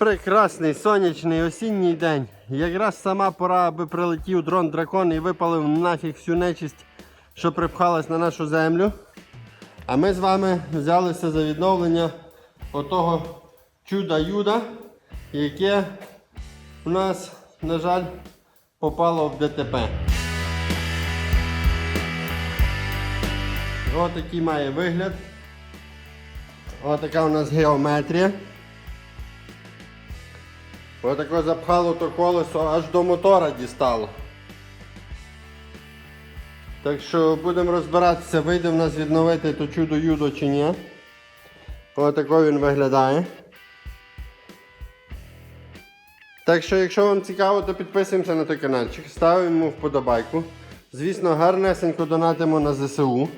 Прекрасний сонячний осінній день. Якраз сама пора, аби прилетів дрон дракон і випалив нафіг всю нечисть, що припхалась на нашу землю. А ми з вами взялися за відновлення отого чуда-юда, яке у нас, на жаль, попало в ДТП. Отакий має вигляд. Отака у нас геометрія. Отако запхало то колесо аж до мотора дістало. Так що будемо розбиратися, вийде в нас відновити то чудо юдо чи ні. Отако він виглядає. Так що, якщо вам цікаво, то підписуємося на той каналчик, ставимо вподобайку. Звісно, гарнесенько донатимо на ЗСУ.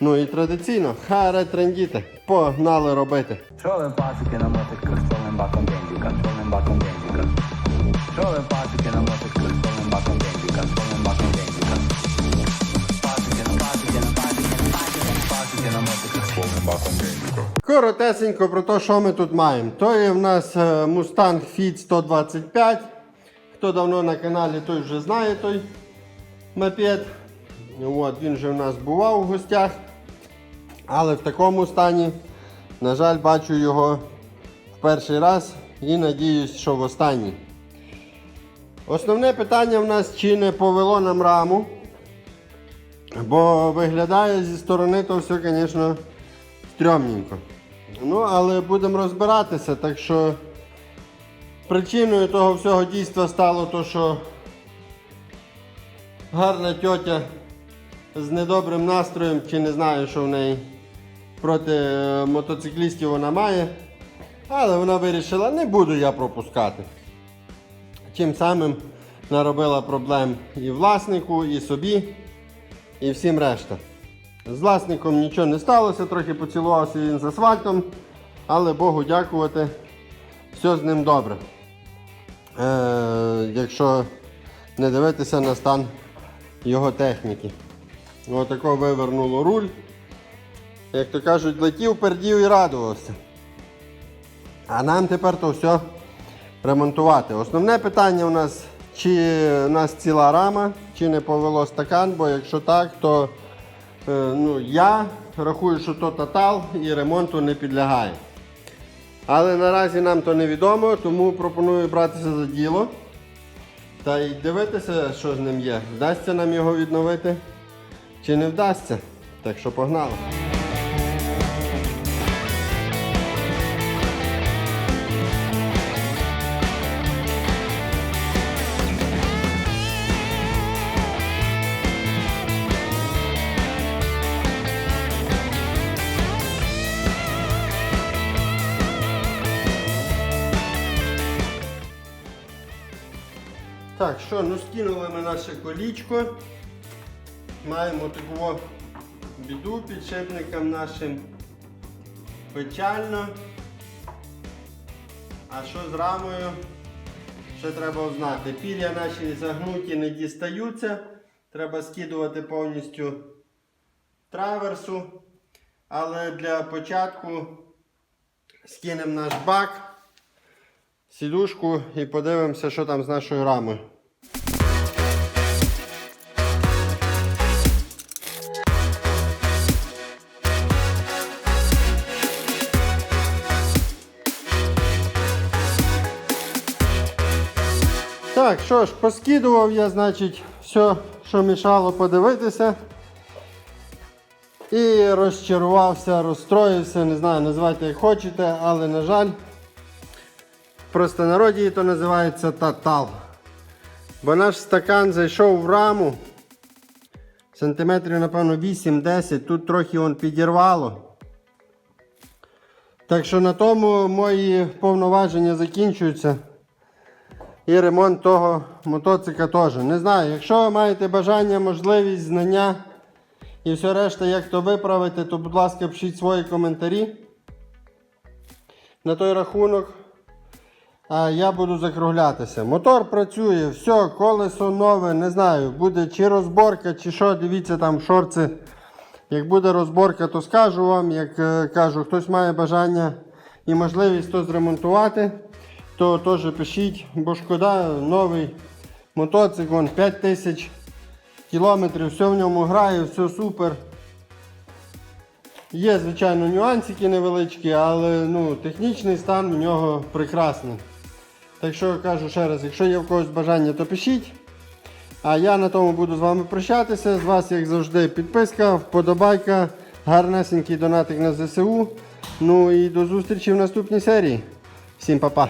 Ну і традиційно, харе трендіти. Погнали робити. Trolling party que no motor cruise, trolling back on Benjica, Коротесенько про те, що ми тут маємо. То є в нас Mustang Fit 125. Хто давно на каналі, той вже знає той мопед. От, він вже в нас бував у гостях. Але в такому стані, на жаль, бачу його в перший раз і надіюсь, що в останній. Основне питання в нас, чи не повело нам раму. Бо виглядає зі сторони то все, звісно, стрьомненько. Ну, але будемо розбиратися, так що причиною того всього дійства стало то, що гарна тьотя з недобрим настроєм, чи не знаю, що в неї проти е, мотоциклістів вона має. Але вона вирішила, не буду я пропускати. Чим самим наробила проблем і власнику, і собі, і всім решта. З власником нічого не сталося, трохи поцілувався він з асфальтом, але Богу дякувати, все з ним добре. Е, якщо не дивитися на стан його техніки. Отако вивернуло руль. Як то кажуть, летів, пердів і радувався. А нам тепер то все ремонтувати. Основне питання у нас, чи у нас ціла рама, чи не повело стакан, бо якщо так, то ну, я рахую, що то тотал і ремонту не підлягає. Але наразі нам то невідомо, тому пропоную братися за діло та й дивитися, що з ним є. Вдасться нам його відновити чи не вдасться. Так що погнали. Так, що, ну скинули ми наше колічко. Маємо таку біду підшипникам нашим печально. А що з рамою? Ще треба знати. Пір'я наші загнуті не дістаються. Треба скидувати повністю траверсу. Але для початку скинемо наш бак, сідушку і подивимося, що там з нашою рамою. Так, що ж, поскидував я, значить, все, що мішало подивитися. І розчарувався, розстроївся, не знаю, називайте як хочете, але, на жаль, в простонароді то називається татал. Бо наш стакан зайшов в раму. Сантиметрів, напевно, 8-10, тут трохи он підірвало. Так що на тому мої повноваження закінчуються. І ремонт того мотоцикла теж. Не знаю, якщо маєте бажання, можливість, знання і все решта, як то виправити, то, будь ласка, пишіть свої коментарі на той рахунок. Я буду закруглятися. Мотор працює, все, колесо нове, не знаю, буде чи розборка, чи що, дивіться там шорти. Як буде розборка, то скажу вам. Як е, кажу, хтось має бажання і можливість то зремонтувати, то теж пишіть, бо шкода, новий мотоцикл, вон 5 тисяч кілометрів, все в ньому грає, все супер. Є, звичайно, нюансики невеличкі, але ну, технічний стан у нього прекрасний. Так що кажу ще раз, якщо є в когось бажання, то пишіть. А я на тому буду з вами прощатися. З вас, як завжди, підписка, вподобайка, гарнесенький донатик на ЗСУ. Ну і до зустрічі в наступній серії. Всім па-па!